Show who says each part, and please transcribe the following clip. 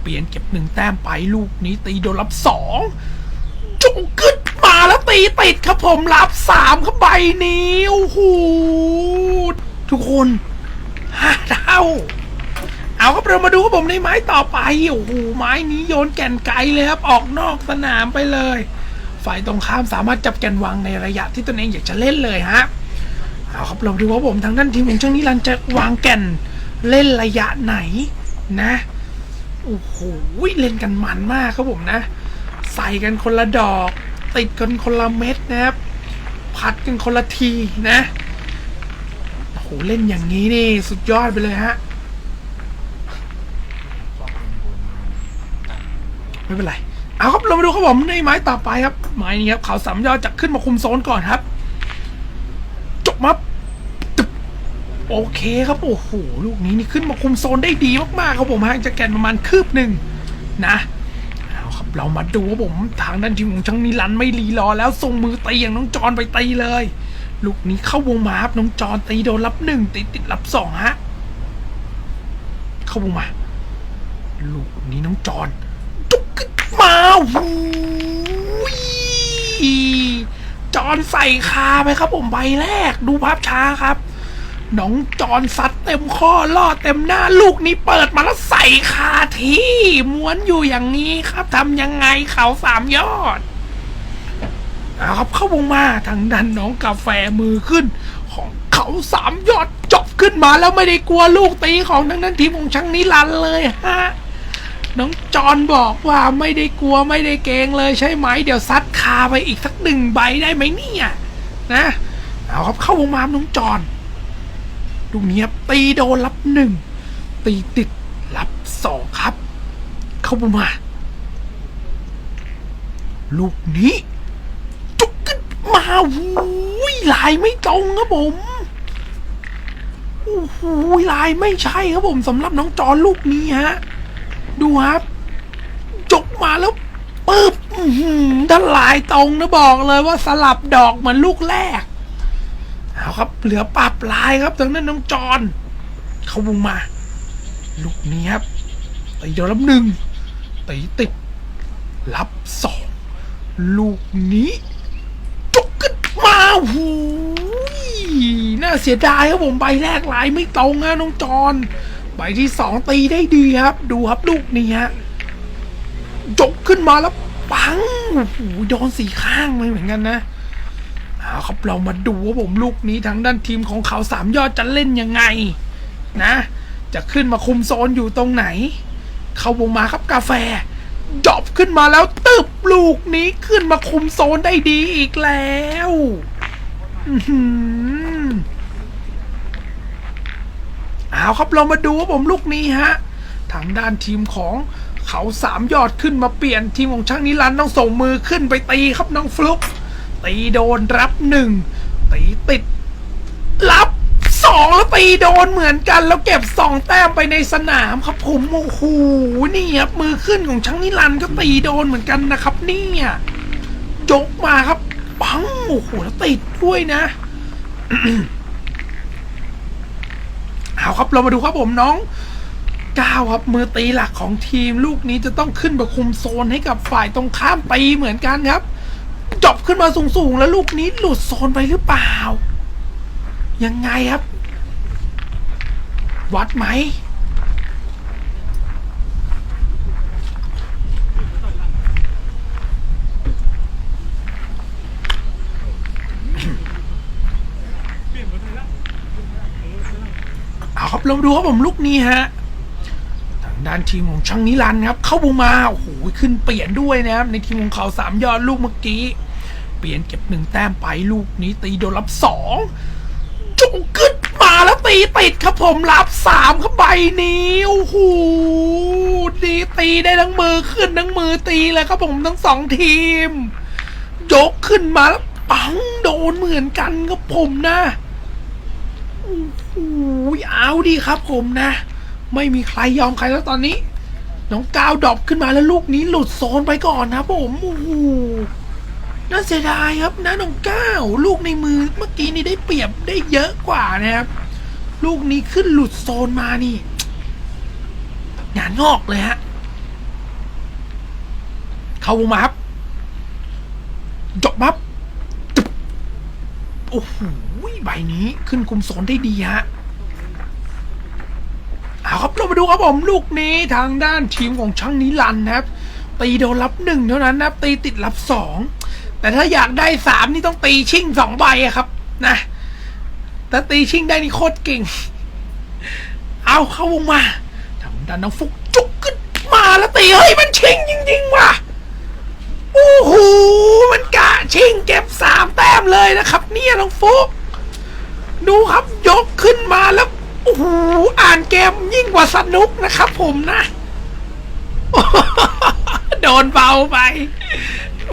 Speaker 1: เปลี่ยนเก็บหนึ่งแต้มไปลูกนี้ตีโดนรับสองจุกขึ้นมาแล้วตีติดครับผมรับสามครับใบนี้โอ้โหทุกคนห้าเท่าเอาครับเรามาดูครับผมในไม้ต่อไปโอ้โหไม้นี้โยนแก่นไกลเลยครับออกนอกสนามไปเลย ฝ่ายตรงข้ามสามารถจับแก่นวางในระยะที่ตนเองอยากจะเล่นเลยฮะเอาครับเราดูว่าผมทางด้านทีมของเจ้านิรันดร์จะวางแก่นเล่นระยะไหนนะ โอ้โหเล่นกันมันมากครับผมนะ ใส่กันคนละดอก ติดกันคนละเม็ดนะครับพัดกันคนละทีนะโอ้โหเล่นอย่างนี้นี่สุดยอดไปเลยฮะไม่เป็นไร เอาครับเรามาดูครับผมในไม้ต่อไปครับ ไม้นี้ครับเขาสามยอดจะขึ้นมาคุมโซนก่อนครับมาตึบ โอเคครับโอ้โหลูกนี้นี่ขึ้นมาคุมโซนได้ดีมากๆครับผมห่างจากแกนประมาณคืบหนึ่งนะเอาครับเรามาดูครับผมทางด้านทีมของช่างนิรันไม่รีรอแล้วส่งมือตีอย่างน้องจอนไปตีเลย ลูกนี้เข้าวงมาครับน้องจอนตีโดนรับหนึ่งตีติดรับสองฮะเข้าวงมา ลูกนี้น้องจอนจุกขึ้นมาหูยจอนใส่คาไปครับผมใบแรก ดูภาพช้าครับ น้องจอนซัดเต็มข้อล่อเต็มหน้าลูกนี้เปิดมาแล้วใส่คาที่ม้วนอยู่อย่างนี้ครับทำยังไงเขาสามยอดเอาครับเข้าวงมาทางด้านน้องกาแฟมือขึ้น ของเขาสามยอดจบขึ้นมาแล้วไม่ได้กลัวลูกตีของทางด้นทีมของช่างนิรันเลยฮะน้องจอนบอกว่าไม่ได้กลัวไม่ได้เกรงเลยใช่ไหม เดี๋ยวซัดคาไปอีกสักหนึ่งใบได้ไหมเนี่ยนะเอาครับเข้าวงมาน้องจอน ลูกนี้ครับตีโดนรับหนึ่งตีติดรับสองครับ เข้ามา ลูกนี้ จุกขึ้นมาหูยลายไม่ตรงครับผมโอ้โหลายไม่ใช่ครับผมสำหรับน้องจอนลูกนี้ฮะดูครับจกมาแล้วปึ๊บอื้อหือถ้าลายตรงนะบอกเลยว่าสลับดอกเหมือนลูกแรก เอาครับ เหลือปรับลายครับทางนั้นน้องจอนเขาบุงมา ลูกนี้ครับตีเดียวรับหนึ่งตีติด รับสองลูกนี้จกขึ้นมาหูยน่าเสียดายครับผมใบแรกลายไม่ตรงนะน้องจอนใบที่สองตีได้ดีครับ ดูครับลูกนี้ฮะจกขึ้นมาแล้วปังโอ้โหโดนสีข้างเลยเหมือนกันนะ เอาครับเรามาดูว่าผมลูกนี้ทางด้านทีมของเขาสามยอดจะเล่นยังไง นะ จะขึ้นมาคุมโซนอยู่ตรงไหน เข้าวงมาครับกาแฟดอปขึ้นมาแล้วตึบลูกนี้ขึ้นมาคุมโซนได้ดีอีกแล้วอื้อหือเอาครับเรามาดูว่าผมลูกนี้ฮะ ทางด้านทีมของเขาสามยอดขึ้นมาเปลี่ยนทีมของช่างนิรันต้องส่งมือขึ้นไปตีครับน้องฟลุ๊ก ตีโดนรับหนึ่งตีติด รับสองแล้วตีโดนเหมือนกันแล้วเก็บสองแต้มไปในสนามครับผมโอ้โหนี่ครับมือขึ้นของช่างนิรันต์ก็ตีโดนเหมือนกันนะครับ เนี่ยยกมาครับปังโอ้โหแล้วติดด้วยนะเอาครับเรามาดูครับผมน้องก้าครับมือตีหลักของทีมลูกนี้จะต้องขึ้นมาคุมโซนให้กับฝ่ายตรงข้ามตีเหมือนกันครับ จบขึ้นมาสูงๆ แล้วลูกนี้หลุดโซนไปหรือเปล่า ยังไงครับ วัดไหม เอาครับเราดูครับผมลูกนี้ฮะทางด้านทีมของช่างนิรันดร์ครับ เข้าบูมา โอ้โห ขึ้นเปลี่ยนด้วยนะครับ ในทีมของเขาสามยอดลูกเมื่อกี้ เปลี่ยนเก็บหนึ่งแต้มไปลูกนี้ตีโดนรับสองจุกขึ้นมาแล้วตีติดครับผมรับสามครับใบนี้โอ้โหดีตีได้ทั้งมือขึ้นทั้งมือตีเลยครับผมทั้งสองทีม ยกขึ้นมาแล้วปังโดนเหมือนกันครับผมนะโอ้โหเอาดีครับผมนะ ไม่มีใครยอมใครแล้วตอนนี้ น้องก้าวดรอปขึ้นมาแล้วลูกนี้หลุดโซนไปก่อนนะผมโอ้โห น่าเสียดายครับนะน้องก้าวลูกในมือเมื่อกี้นี่ได้เปรียบได้เยอะกว่านะครับ ลูกนี้ขึ้นหลุดโซนมานี่งานงอกเลยฮะ เข้าวงมาครับจบมับจึ๊บโอ้โหใบนี้ขึ้นคุมโซนได้ดีฮะเอาครับเรามาดูครับผมลูกนี้ทางด้านทีมของช่างนิรันนะครับ ตีโดนรับหนึ่งเท่านั้นนะครับตีติดรับสอง แต่ถ้าอยากได้สามนี่ต้องตีชิ่งสองใบอะครับ นะถ้าตีชิ่งได้นี่โคตรเก่ง เอาเข้าวงมาทางด้านน้องฟุกจุกขึ้นมาแล้วตีเฮ้ยมันชิงจริงๆว่ะโอ้โหมันกะชิงเก็บสามแต้มเลยนะครับ เนี่ยน้องฟุกดูครับยกขึ้นมาแล้วโอ้โหอ่านเกมยิ่งกว่าสนุกนะครับผมนะ โดนเบาไป